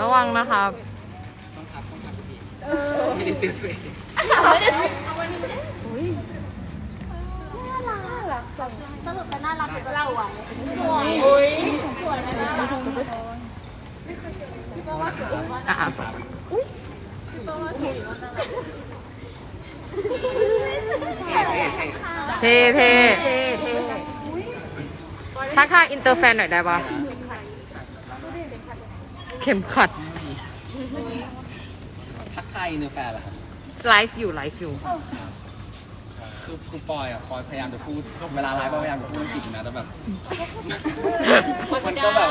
ระวังนะครับ ต้องทับต้องทับพี่ไม่ได้เตือนตัวเองสรุปแต่น่ารักสุดเราอะอะเท่เท่ทักทายอินเตอร์แฟนหน่อยได้ปะ ข็มขัดทักทายอินเตอร์แฟนเหรอครับไลฟ์อยู่ไลฟ์อยู่ คือคือปอยอะปอยพยายามจะพูดเวลาไลฟ์ปอยพยายามจะพูดอังกฤษอยู่นะแต่แบบมันก็แบบ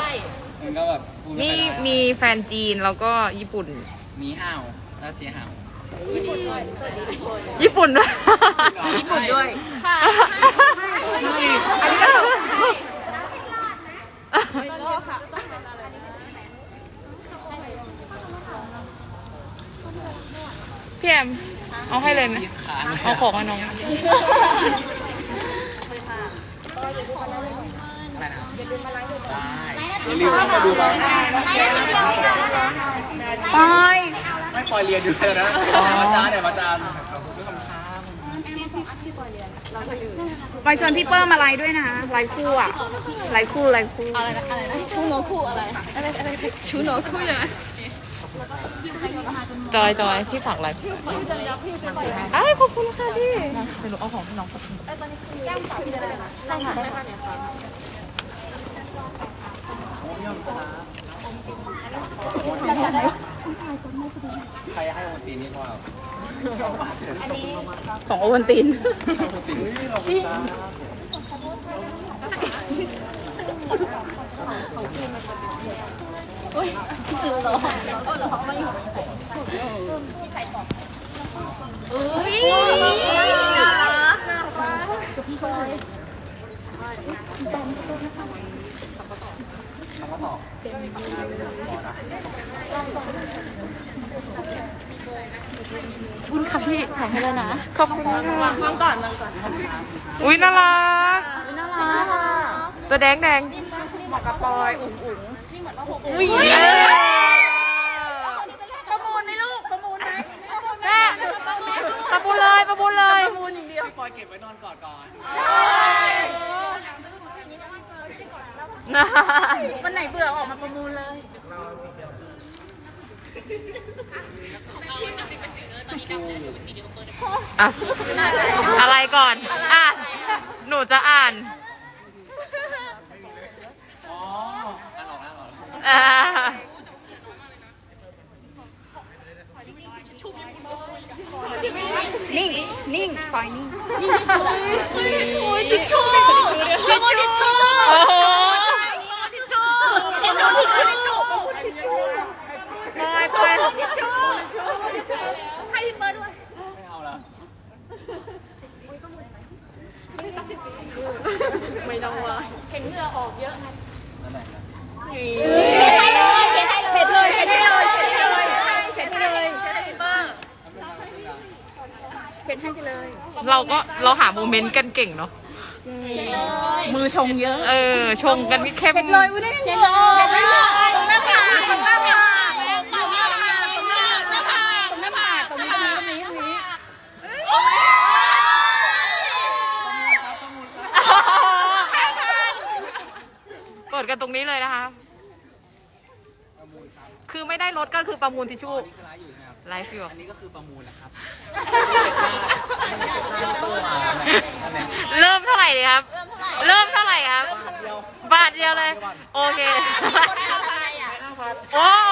มันก็แบบพูดไม่นี่ค่อยได้มีแฟนจีนแล้วก็ญี่ปุ่น มีห้าวแล้วเจ๊ห้าวญี่ปุ่นด้วย ญี่ปุ่นด้วยอันนี้ก็ตก พี่แอมเอาให้เลยไหมยืดขาเอาของให้น้องอะไรนะได้อย่าลืมเข้ามาดูบ้างปอยไม่ปอยเรียนอยู่เลยนะอาจารย์เนี่ยอาจารย์ด้วยคำท้าปอยชวนพี่เปิ้ลมาไลฟ์ด้วยนะไลฟ์คู่อะไลฟ์คู่ไลฟ์คู่อะไรนะอะไรนะชูโนคู่อะไรอะไรอะไรชูโนคู่ยังไง จอยจอยพี่ฝากไลฟ์อ้าวขอบคุณค่ะพี่เดี๋ยวหนูเอาของให้น้องใครให้โอนตีนี่พวกเราของโอวันตินตีเราจริงคือร้องร้องมาอยู่อุ้ พี่ช่วยพี่ตอมช่วยนะคะคุณค่ะพี่ถ่ายให้แล้วนะขอบคุณค่ะวางก่อนวางก่อนอุ้ยน่ารักน่ารักตัวแดงแดงเหมาะกับปอย อุ๋งอุ๋งนี่เหมือนว่าหกอุ้ย เอ้ย ประมูลไหมลูก ประมูลไหม แม่ประมูลเลยประมูลเลย พี่ปอยเก็บไว้นอนกอดก่อน นาย วันไหนเบื่อออกมาประมูลเลยอะอะไรก่อน อ่านหนูจะอ่าน อ๋ออ่านออกนะอ่านออก อ่า นิ่ง นิ่งปล่อยนิ่ง นิ่งที่สุดโอ้ยทิชชู่ทิชชู่ทิชชู่ โอ้โห ทิชชู่ทิชชู่ทิชชู่ทิชชู่ ปล่อยปล่อย ทิชชู่ให้พี่เบิร์ดด้วย ไม่เอาละ ไม่ต้องว่า เห็นเหงื่อออกเยอะไงนั่นแหละครับเช็ดให้เลยเช็ดให้เลยเช็ดเลยเช็ดให้เลยเช็ดให้เลยเช็ดให้พี่เบิร์ดเช็ดให้เลยเราก็เราหาโมเมนต์กันเก่งเนาะมือชงเยอะ เออ ชงกันเข้มเช็ดเลยอุ้ยได้เหงื่อออกเช็ดเลยตรงหน้าผากตรงหน้าผากตรงหน้าผากตรงหน้าผากตรงหน้าผากตรงนี้ตรงนี้ตรงนี้ เปิดกันตรงนี้เลยนะคะ ประมูลครับคือไม่ได้ลดก็คือประมูลทิชชู่อันนี้คือไลฟ์อยู่ใช่ไหมครับ ไลฟ์อยู่ อันนี้ก็คือประมูลนะครับเช็ดหน้าเช็ดหน้าเปิดมานั่นแหละเริ่มเท่าไหร่ดีครับ เริ่มเท่าไหร่ครับ บาทเดียวบาทเดียวเลย โอเคให้ห้าพัน โอ้โห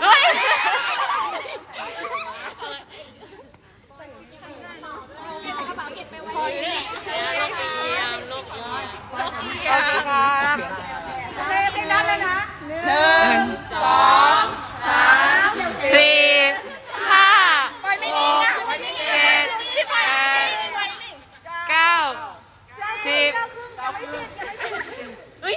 เฮ้ย พออยู่นี่ ครับ เต้เป็นด้านเลยนะ หนึ่งสองสามสี่ห้าปล่อยไม่นิ่งนะปล่อยไม่นิ่งเจ็ดพี่ปล่อยแปไม่ดนิ่งเก้าสิบเก้าครึ่งยังไม่สิบยังไม่สิบเฮ้ย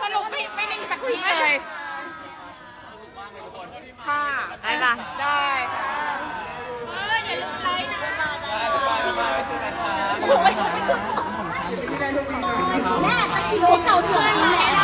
สรุปไม่ไม่นิ่งสักทีเลยค่ะได้ปะได้อย่าลืมไลค์นะบ๊ายบายบ๊ายบายเจอกันครับโอ้ย 我ละก็